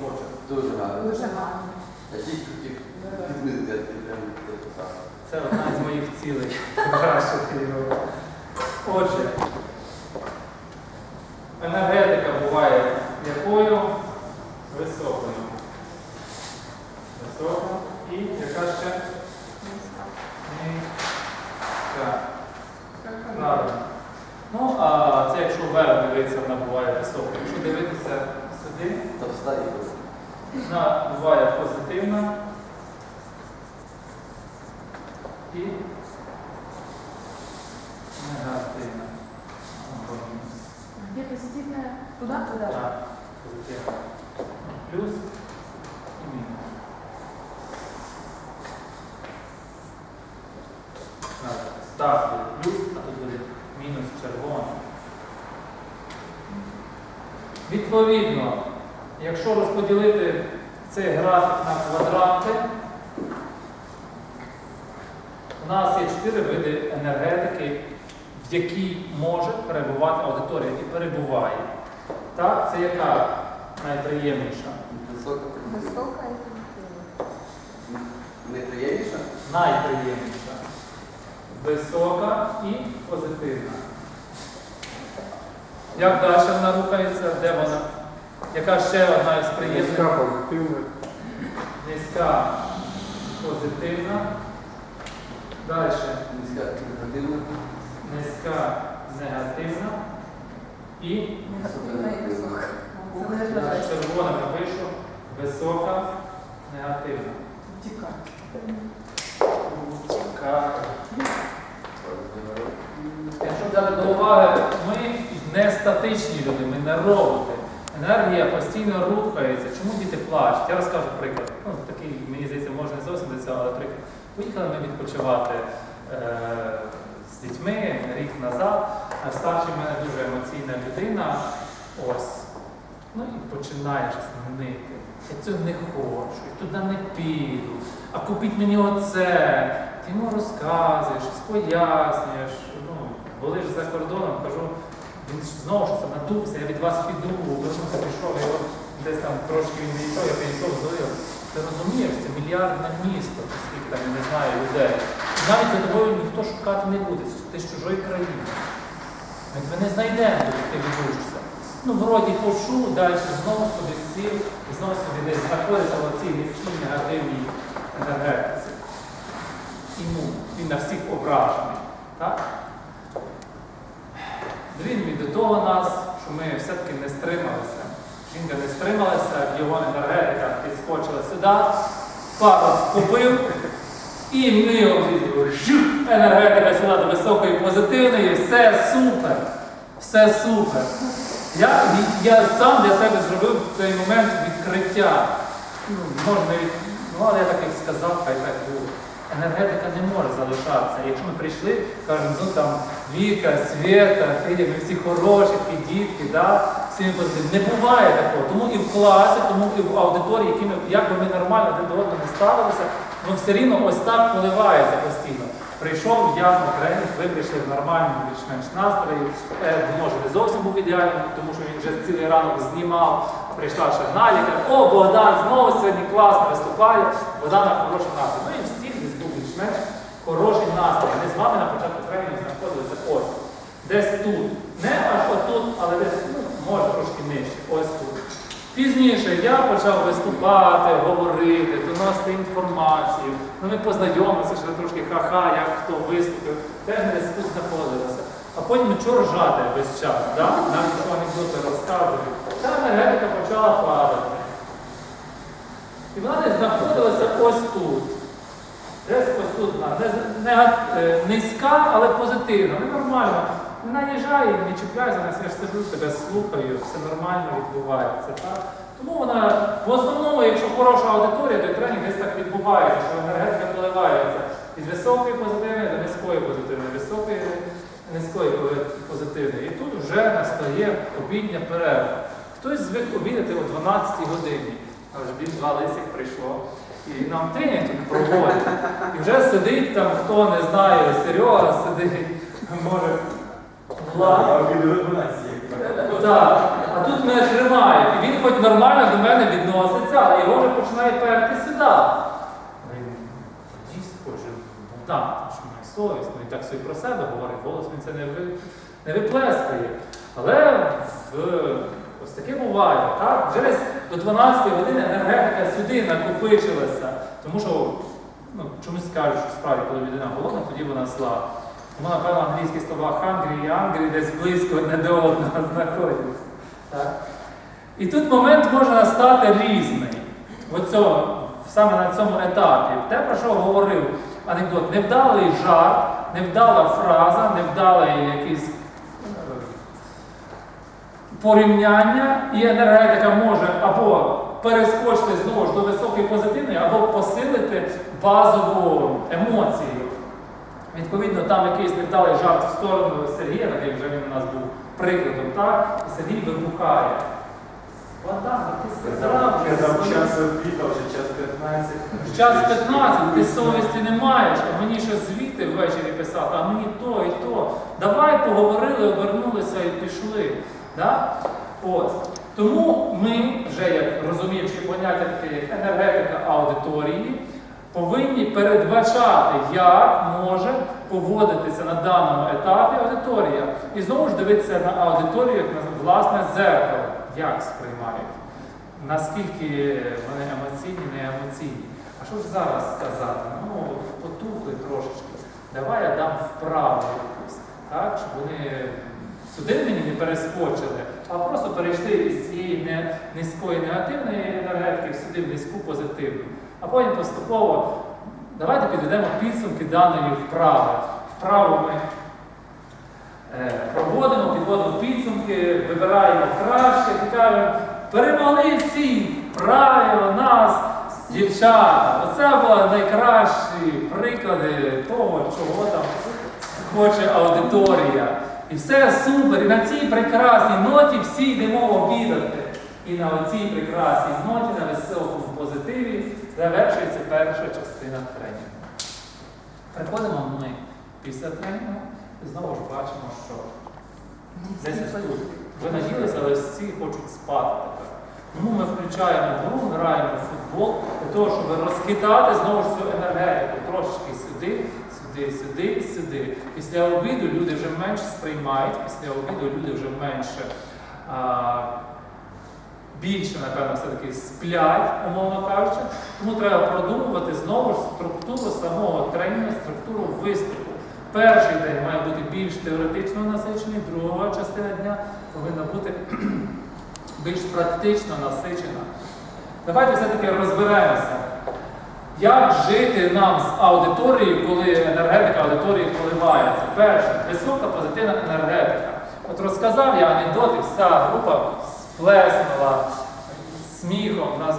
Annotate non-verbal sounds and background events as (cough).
почерк. Дуже гарно. Дуже гарно. Я тільки відмітити, я прям записав. Це одна з моїх цілей. (laughs) Покращити його. Отже, енергетика буває якою? Високою. Висока. І яка ще? Низька. Ну, а це якщо вверх дивитися, вона буває висока. Якщо дивитися сюди, вона буває позитивна і негативна. Где позитивное? Туда? Туда. Так, позитивна. Плюс і мінус. Так, Став буде плюс, а тут буде мінус червоний. Відповідно, якщо розподілити цей графік на квадрати, у нас є чотири види енергетики, в якій може перебувати аудиторія і перебуває. Так, це яка найприємніша? висока. Высокая и позитивная. Найприємніша. Висока і позитивна. Як далі вона рухається? Де вона? Яка ще одна із приємних? Низька позитивна. Низька позитивна. Далі. Низька негативна. Низька негативна. І Негативная и высокая. Залежно на від червоному напишу висока негативна. Тика. Така. Якщо взяти до уваги, ми не статичні люди, ми не роботи. Енергія постійно рухається. Чому діти плачуть? Я розкажу приклад. Ну, такий, мені здається, можна не зовсім до цього, але приклад. Поїхали ми відпочивати е, з дітьми рік назад. Старший в мене дуже емоційна людина. Ось. Ну і починає щось нити. Я цього не хочу, я туди не піду. А купіть мені оце. Ти йому розказуєш, пояснюєш. Ну, були ж за кордоном, кажу, він знову ж надувся, я від вас піду, вернувся, пішов, його десь там трошки він відійшов, я підійшов, здоров'я. Ти розумієш, це мільярдне місто, скільки там, я не знаю, людей. Навіть за тобою ніхто шукати не буде, ти з чужої країни. Ми не знайдемо, коли ти відучишся. Ну, вроді почув, далі знову собі сів, знову собі десь знаходиться в цій низькій негативній енергетиці. І ну, він на всіх ображений. Так? Він від до того нас, що ми все-таки не стрималися. Жінка не стрималася, його енергетика підскочила сюди, пару купив, і ми його енергетика сюди до високої позитивної, все супер. Все супер. Я, я сам для себе зробив в цей момент відкриття. Ну, можна ну, але я так як сказав, хай так. Енергетика не може залишатися. Якщо ми прийшли, кажемо, ну там Віка, Свєта, Федя, ми всі хороші, такі дітки, да? всі позитивні. Не буває такого. Тому і в класі, тому і в аудиторії, які ми, як би ми нормально один до одного ставилися, ну все рівно ось так поливається постійно. Прийшов я на тренінг, ви прийшли в нормальному більш-менш настрої. Е, може не зовсім був ідеальним, тому що він вже цілий ранок знімав. Прийшла ще Надя, каже, о, Богдан знову сьогодні класно виступає. Богдан хороший настрій. Ну і всіх десь був більш-менш хороший настрій. Ми з вами на початку тренінгу знаходилися ось. Десь тут. Не аж отут, але десь, ну, може трошки нижче. Ось тут. Пізніше я почав виступати, говорити, доносити інформацію. Ну, ми познайомилися, що трошки ха-ха, як хто виступив. Теж ми десь тут знаходилися. А потім чого ржати весь час, да? навіть що анекдоти розказують. Ця енергетика почала падати. І вона десь знаходилася ось тут. Десь ось тут. Не, не, е, низька, але позитивна. Ну нормально. Не наїжджай, не чіпляйся, на я ж сиджу, тебе слухаю, все нормально відбувається. Так? Тому вона в основному, якщо хороша аудиторія, то тренінг десь так відбувається, що енергетика поливається від високої позитивної до низької позитивної, високої низької позитивної. І тут вже настає обідня перерва. Хтось звик обідати о 12 годині. Аж біль два лисих прийшло. І нам тренінг тут проводять. І вже сидить там, хто не знає, Серега сидить, може. Влад. А 12. Так, а тут мене тримають. І він хоч нормально до мене відноситься, але його вже починає перти сюди. Він їсть хоче, ну так, що має совість, ну і так собі про себе говорить, голос він це не, ви, не виплескає. Але в, ось таке буває. Так? Вже десь до 12 години енергетика сюди накопичилася. Тому що ну, чомусь кажуть, що справді, коли людина голодна, тоді вона зла. Тому, напевно, англійські слова hungry і angry десь близько одне до одного знаходяться. Так? І тут момент може настати різний. В цьому, саме на цьому етапі. Те, про що говорив анекдот, невдалий жарт, невдала фраза, невдалий якийсь е, порівняння, і енергетика може або перескочити знову ж до високої позитивної, або посилити базову емоцію. Відповідно, там якийсь невдалий жарт в сторону Сергія, такий вже він у нас був прикладом, так? І Сергій вибухає. Богдан, ти сказав, час обіда, вже час 15. Час 15, ти совісті не маєш, а мені що звідти ввечері писати, а мені то і то. Давай поговорили, обернулися і пішли. Да? От. Тому ми, вже як розуміючи поняття таке, як енергетика аудиторії, повинні передбачати, як може поводитися на даному етапі аудиторія. І знову ж дивитися на аудиторію як на власне зеркало, як сприймають. Наскільки вони емоційні, не емоційні. А що ж зараз сказати? Ну, потухли трошечки. Давай я дам вправу якусь, так, щоб вони сюди мені не перескочили, а просто перейшли із цієї низької негативної енергетики сюди в низьку позитивну. А потім поступово давайте підведемо підсумки даної вправи. Вправу ми Е, проводимо, підводимо підсумки, вибираємо краще і кажемо, перемогли в цій вправі нас дівчата. Оце були найкращі приклади того, чого там хоче аудиторія. І все супер. І на цій прекрасній ноті всі йдемо обідати. І на цій прекрасній ноті, на високому позитиві, завершується перша частина тренінгу. Приходимо ми після тренінгу і знову ж бачимо, що десь тут. Ви наїлися, але всі хочуть спати тепер. Тому ми включаємо гру, граємо в футбол для того, щоб розхитати знову ж цю енергетику. Трошечки сюди, сюди, сюди, сюди. Після обіду люди вже менше сприймають, після обіду люди вже менше. А, більше, напевно, все-таки сплять, умовно кажучи. Тому треба продумувати знову ж структуру самого тренінгу, структуру виступу. Перший день має бути більш теоретично насичений, друга частина дня повинна бути (clears throat) більш практично насичена. Давайте все-таки розберемося, як жити нам з аудиторією, коли енергетика аудиторії коливається. Перше, висока позитивна енергетика. От розказав я анекдот, і вся група сплеснула сміхом. Нас